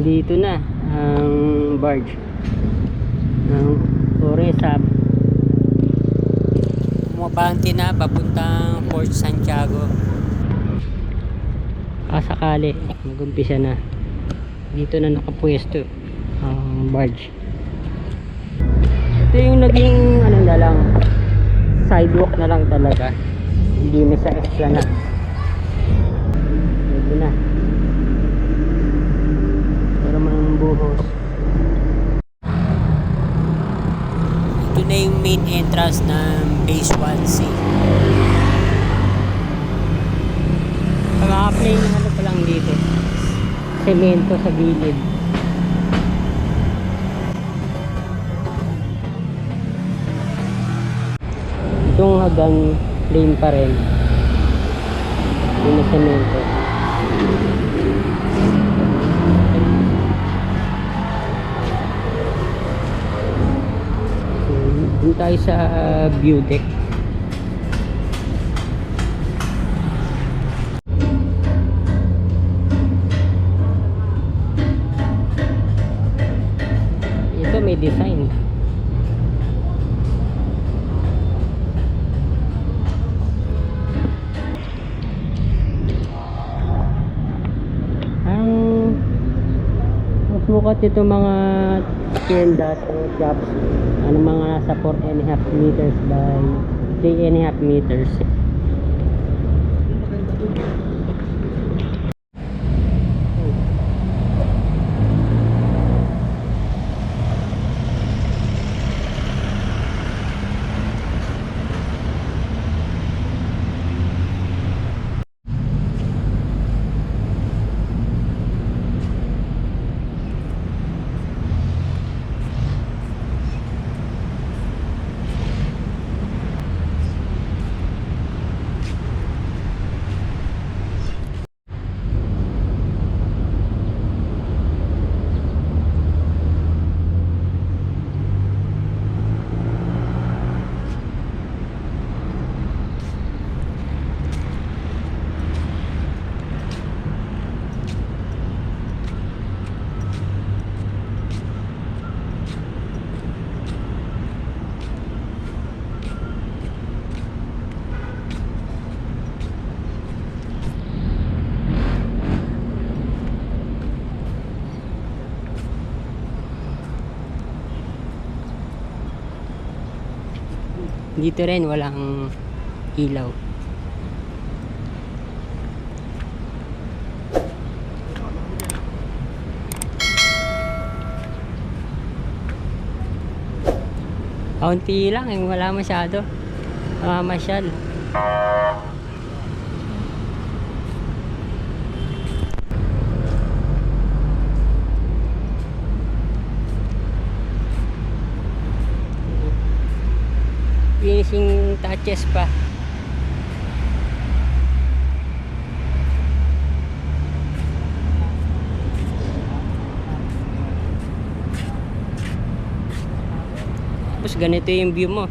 Nandito na ang barge ng Oresab. Umabante na papuntang Port Santiago. Kasakali, mag-umpisa na. Dito na nakapwesto ang barge. Ito yung naging ano na lang sidewalk na lang talaga. Hindi na sa extra na. Pwede na. Pero mga buhos. Ito na yung entrance ng Base 1C. Pag-a-apply ng ano pa lang dito. Semento sa gilid. Itong hanggang plain pa rin. Yung semento. Tayo sa view deck. Ito may design. Ang ang sukat nito mga tiendas o shops ano mga nasa 4 and a half meters by 3 and a half meters dito rin walang ilaw Kaunti lang, eh, wala masyado. Ah, masyal. Finishing touches pa. Tapos ganito yung view mo.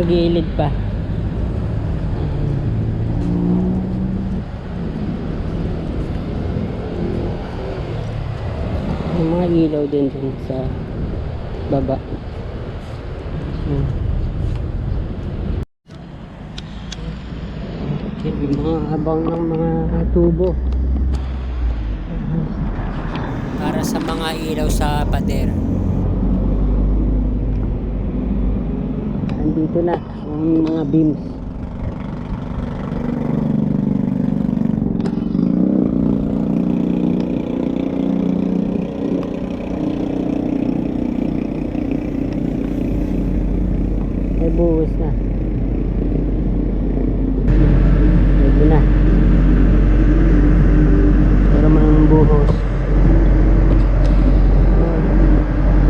Mga gilid pa. May mga ilaw din dun sa baba. Hmm. Okay, mga abang ng mga tubo. Para sa mga ilaw sa pader. Andito na ang mga beams. may buhos na medyo na pero man buhos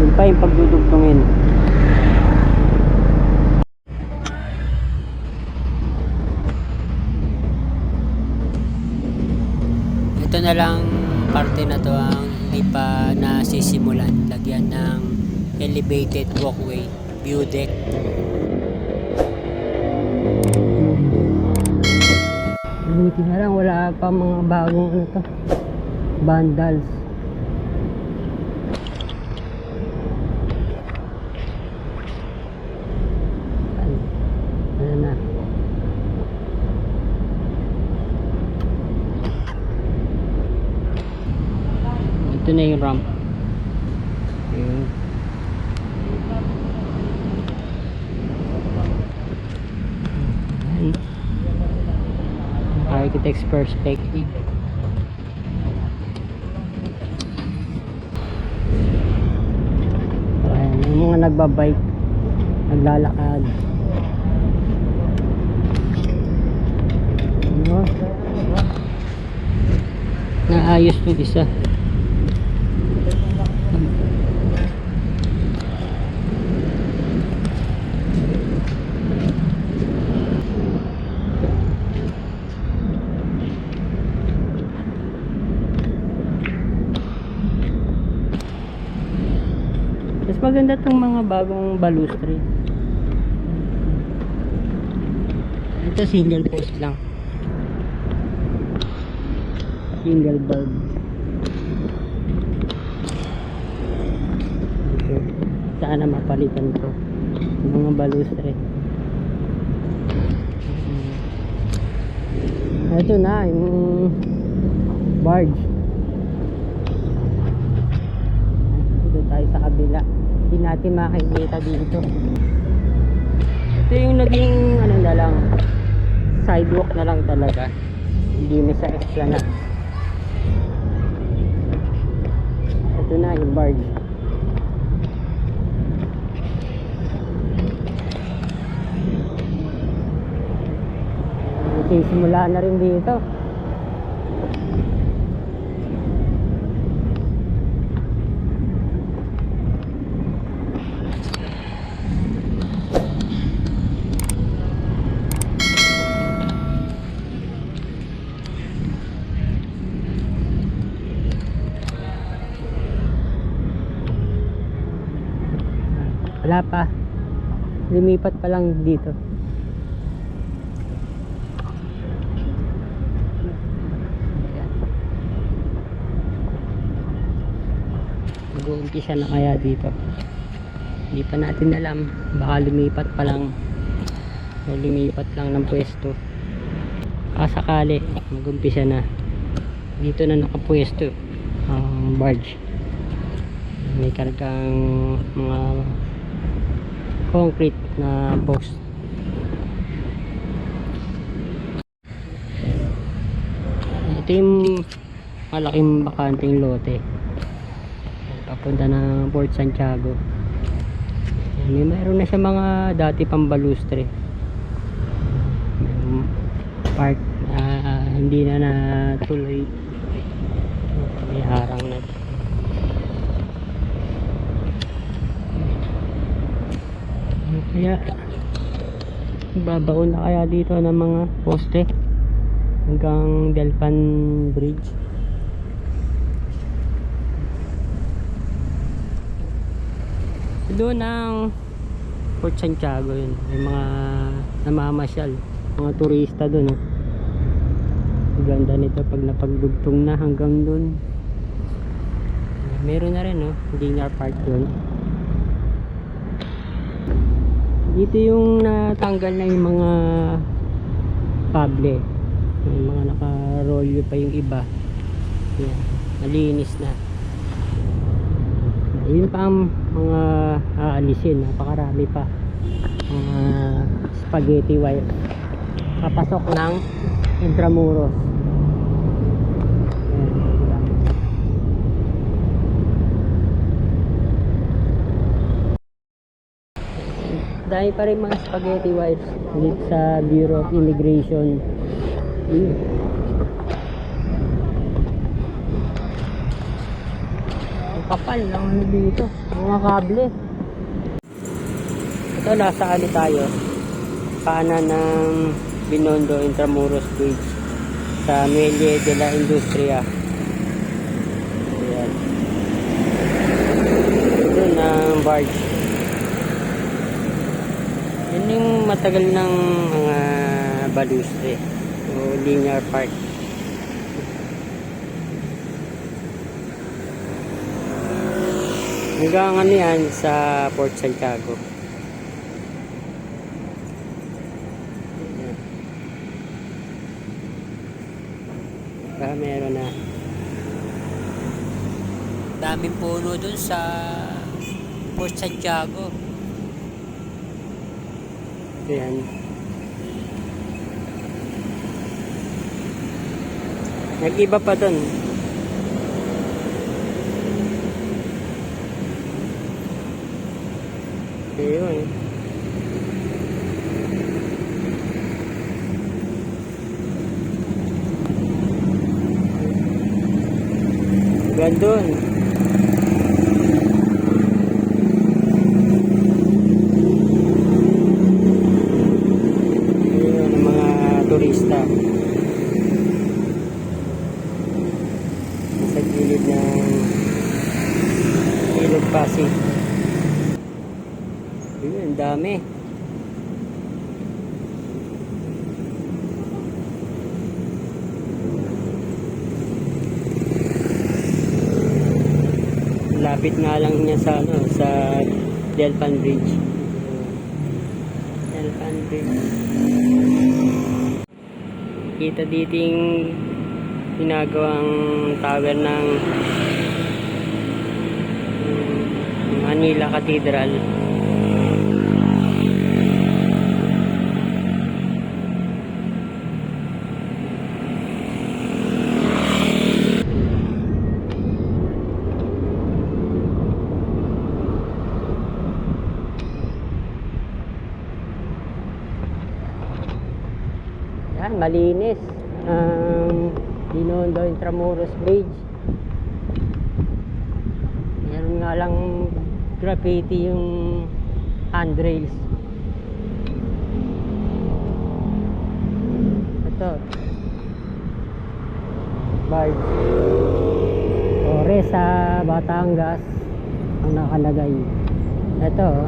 yun pa yung pagdudugtungin na lang parte na to ang hindi pa nasisimulan. Lagyan ng elevated walkway view deck. Buti na lang wala pa mga bagong ano to vandals ano, ano na ito na yung ramp. Ayan. architect's perspective. Ayan, yung mga nagbabike naglalakad. Ano? Naayos yung isa Mas maganda tong mga bagong balustre. Ito single post lang. Single bulb. Sana mapalitan to. Mga balustre. Ito na, yung barge. Sa kabila. Hindi natin makikita dito. Ito yung naging ano na lang sidewalk na lang talaga. Hindi na sa esplanade. Ito na yung barge. Simula na rin dito. Pa. Lumipat pa lang dito. Mag-uumpisa na kaya dito. Hindi pa natin alam. Baka lumipat pa lang. O lumipat lang ng pwesto. Kasakali, mag-umpisa na. Dito na nakapwesto ang barge. May kargang mga concrete na post. Ito yung malaking bakanting lote. Papunta ng Port Santiago. May mayroon na siya mga dati pang balustre. Park ah, hindi na natuloy. May harang na. Kaya babaon na kaya dito ng mga poste hanggang Delpan Bridge. Doon ang Port Santiago yun. May mga namamasyal, mga turista doon. Oh. Ang Ganda nito pag napagdugtong na hanggang doon. Meron na rin no, Linear Park doon. Dito yung natanggal na yung mga kable. Yung mga naka-roll pa yung iba. Yan, malinis na. Yun pa ang mga aalisin. Napakarami pa. Mga spaghetti wire. Papasok ng Intramuros. Yan, dahil pa rin mga spaghetti wires dito sa Bureau of Immigration. Yun. Ang kapal lang ano dito. Mga kable. Ito, nasa ano tayo? Paanan ng Binondo Intramuros Bridge sa Muelle de la Industria. Ayan. Ito ng barge. Yan matagal ng mga balustre o linear park. Hanggang ano yan sa Port Santiago. Ah, meron na. Daming puno dun sa Port Santiago. Ayan. Nag-iba pa dun. Ayun. Gandun. Ayun, ang mga Sa gilid ng Ilog Pasig. Ayun, ang dami. Lapit nga lang niya sa ano, sa Delpan Bridge. Delpan Bridge. Kita diting ginagawang tower ng mm, Manila Cathedral. Yan, malinis. Ang Binondo Intramuros Bridge. Meron nga lang graffiti yung handrails. Ito. Barge. Ore sa Batangas ang nakalagay. Ito. oh.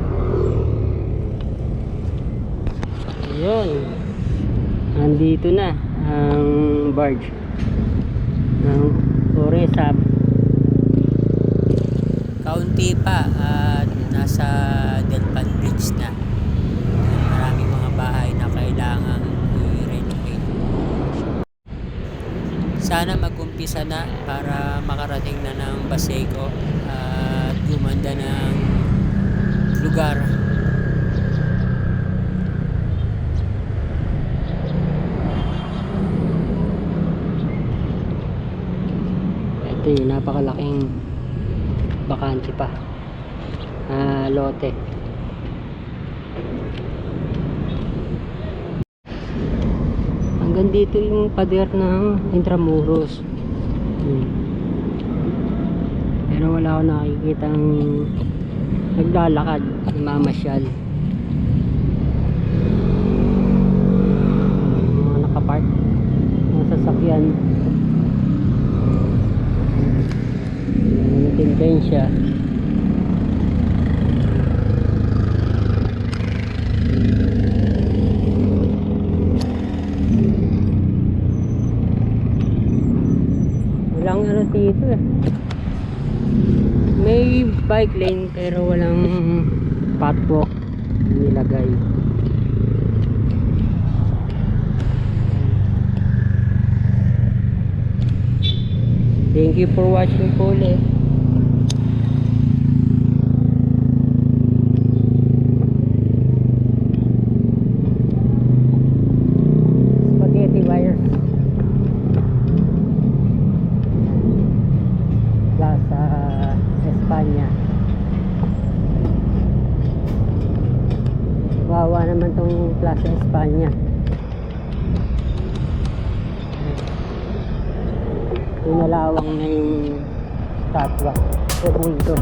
Yun. Nandito na ang barge ng Oresap. Kaunti pa at nasa Delpan Bridge na. Maraming mga bahay na kailangang i-renovate. Sana mag-umpisa na para makarating na ng Baseco at gumanda ng lugar. Ito yung napakalaking bakante pa. Ah, lote. Hanggang dito yung pader ng Intramuros. Hmm. Pero wala ako nakikitang naglalakad, mamasyal. Mga nakapark, mga sasakyan. Tendensya. Walang ano dito eh. May bike lane pero walang pathwalk nilagay. Thank you for watching po ulit. Spaghetti wires. Plaza Espanya. tong Plaza España. Pinalawang na yung statwa. Ubuntu.